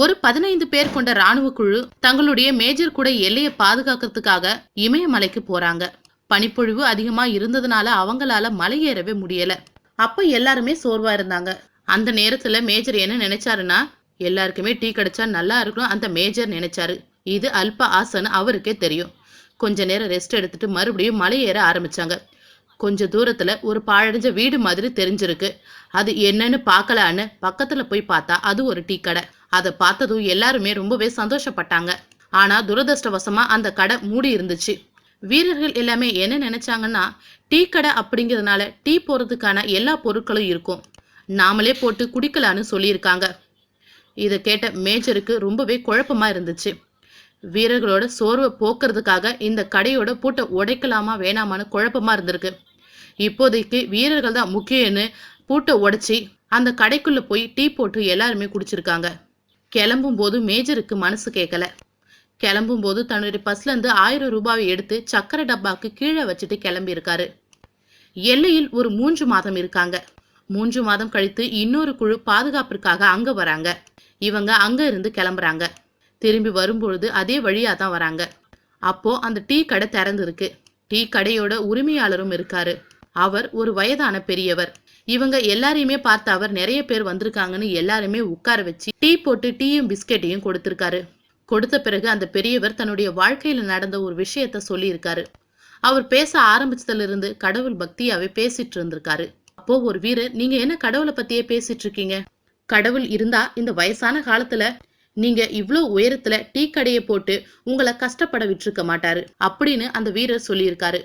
ஒரு பதினைந்து பேர் கொண்ட ராணுவ குழு தங்களுடைய மேஜர் கூட எல்லையை பாதுகாக்கிறதுக்காக இமயமலைக்கு போறாங்க. பனிப்பொழிவு அதிகமா இருந்ததுனால அவங்களால மலை ஏறவே முடியல. அப்ப எல்லாருமே சோர்வா இருந்தாங்க. அந்த நேரத்துல மேஜர் என்ன நினைச்சாருன்னா எல்லாருக்குமே டீ கிடைச்சா நல்லா இருக்கும் அந்த மேஜர் நினைச்சாரு. இது அல்ப ஆசைன்னு அவருக்கே தெரியும். கொஞ்ச நேரம் ரெஸ்ட் எடுத்துட்டு மறுபடியும் மலை ஏற ஆரம்பிச்சாங்க. கொஞ்ச தூரத்துல ஒரு பாழடைஞ்ச வீடு மாதிரி தெரிஞ்சிருக்கு. அது என்னன்னு பார்க்கலான்னு பக்கத்துல போய் பார்த்தா அது ஒரு டீ கடை. அதை பார்த்ததும் எல்லாருமே ரொம்பவே சந்தோஷப்பட்டாங்க. ஆனா துரதிருஷ்டவசமா அந்த கடை மூடி இருந்துச்சு. வீரர்கள் எல்லாமே என்ன நினைச்சாங்கன்னா டீ கடை அப்படிங்கிறதுனால டீ போறதுக்கான எல்லா பொருட்களும் இருக்கும். நாமளே போட்டு குடிக்கலான்னு சொல்லியிருக்காங்க. இதை கேட்ட மேஜருக்கு ரொம்பவே குழப்பமா இருந்துச்சு. வீரர்களோட சோர்வை போக்குறதுக்காக இந்த கடையோட பூட்டை உடைக்கலாமா வேணாமான்னு குழப்பமா இருந்திருக்கு. இப்போதைக்கு வீரர்கள் தான் முக்கியம்னு பூட்டை உடைச்சி அந்த கடைக்குள்ள போய் டீ போட்டு எல்லாருமே குடிச்சிருக்காங்க. கிளம்பும் போது மேஜருக்கு மனசு கேட்கல கிளம்பும் போது தன்னுடைய பஸ்ல இருந்து ஆயிரம் ரூபாயை எடுத்து சக்கரை டப்பாக்கு கீழே வச்சுட்டு கிளம்பியிருக்காரு. எல்லையில் ஒரு மூன்று மாதம் இருக்காங்க. மூன்று மாதம் கழித்து இன்னொரு குழு பாதுகாப்பிற்காக அங்க வராங்க. இவங்க அங்க இருந்து கிளம்புறாங்க. திரும்பி வரும்பொழுது அதே வழியா தான் வராங்க. அப்போ அந்த டீ கடை திறந்திருக்கு. டீ கடையோட உரிமையாளரும் இருக்காரு. அவர் ஒரு வயதான பெரியவர். இவங்க எல்லாரையுமே பார்த்து அவர் நிறைய பேர் வந்திருக்காங்கன்னு எல்லாருமே உட்கார வச்சு டீ போட்டு டீயும் பிஸ்கெட்டையும் கொடுத்திருக்காரு. கொடுத்த பிறகு அந்த பெரியவர் தன்னுடைய வாழ்க்கையில நடந்த ஒரு விஷயத்த சொல்லியிருக்காரு. அவர் பேச ஆரம்பிச்சதிலிருந்து கடவுள் பக்தியாவே பேசிட்டு இருந்திருக்காரு. அப்போ ஒரு வீரர் நீங்க என்ன கடவுளை பத்தியே பேசிட்டு இருக்கீங்க? கடவுள் இருந்தா இந்த வயசான காலத்துல நீங்க இவ்வளோ உயரத்துல டீ கடையை போட்டு உங்களை கஷ்டப்பட விட்டிருக்க மாட்டாரு. அப்படின்னு அந்த வீரர் சொல்லியிருக்காரு.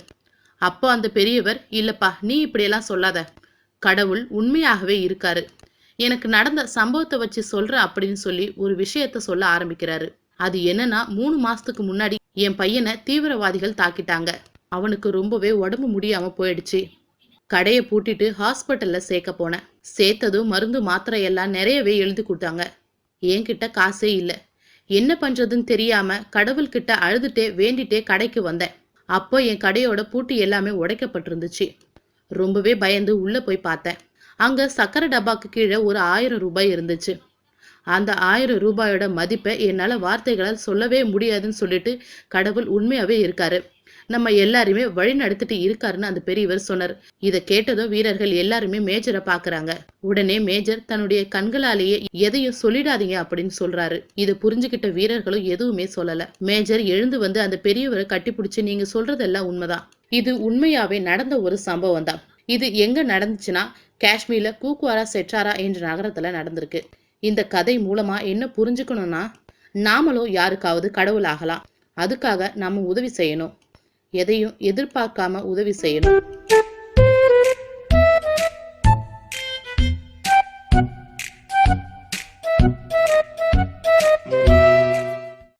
அப்போ அந்த பெரியவர் இல்லப்பா நீ இப்படியெல்லாம் சொல்லாத. கடவுள் உண்மையாகவே இருக்காரு. எனக்கு நடந்த சம்பவத்தை வச்சு சொல்ற அப்படின்னு சொல்லி ஒரு விஷயத்த சொல்ல ஆரம்பிக்கிறாரு. அது என்னன்னா மூணு மாசத்துக்கு முன்னாடி என் பையனை தீவிரவாதிகள் தாக்கிட்டாங்க. அவனுக்கு ரொம்பவே உடம்பு முடியாம போயிடுச்சு. கடையை பூட்டிட்டு ஹாஸ்பிட்டல்ல சேர்க்க போனேன். சேர்த்ததும் மருந்து மாத்திரை எல்லாம் நிறையவே எழுதி கொடுத்தாங்க. என்கிட்ட காசே இல்லை. என்ன பண்றதுன்னு தெரியாம கடவுள்கிட்ட அழுதுட்டே வேண்டிட்டே கடைக்கு வந்தேன். அப்போ என் கடையோட பூட்டி எல்லாமே உடைக்கப்பட்டிருந்துச்சு. ரொம்பவே பயந்து உள்ளே போய் பார்த்தேன். அங்கே சக்கரை டப்பாக்கு கீழே ஒரு ஆயிரம் ரூபாய் இருந்துச்சு. அந்த ஆயிரம் ரூபாயோட மதிப்பை என்னால் வார்த்தைகளால் சொல்லவே முடியாதுன்னு சொல்லிட்டு கடவுள் உண்மையாகவே இருக்காரு. நம்ம எல்லாருமே வழி நடத்திட்டு இருக்காருன்னு அந்த பெரியவர் சொன்னார். இதை கேட்டதும் வீரர்கள் எல்லாருமே மேஜரை பாக்குறாங்க உடனே மேஜர் தன்னுடைய கண்களாலேயே எதையும் சொல்லிடாதீங்க அப்படின்னு சொல்றாரு. இதை புரிஞ்சுக்கிட்ட வீரர்களும் எதுவுமே சொல்லல. மேஜர் எழுந்து வந்து அந்த பெரியவரை கட்டிப்பிடிச்சு நீங்க சொல்றதெல்லாம் உண்மைதான். இது உண்மையாவே நடந்த ஒரு சம்பவம் தான். இது எங்க நடந்துச்சுன்னா காஷ்மீர்ல கூக்குவாரா செட்டாரா என்ற நகரத்துல நடந்திருக்கு. இந்த கதை மூலமா என்ன புரிஞ்சுக்கணும்னா நாமளும் யாருக்காவது கடவுள் ஆகலாம். அதுக்காக நம்ம உதவி செய்யணும். எதையும் எதிர்பார்க்காம உதவி செய்யணும்.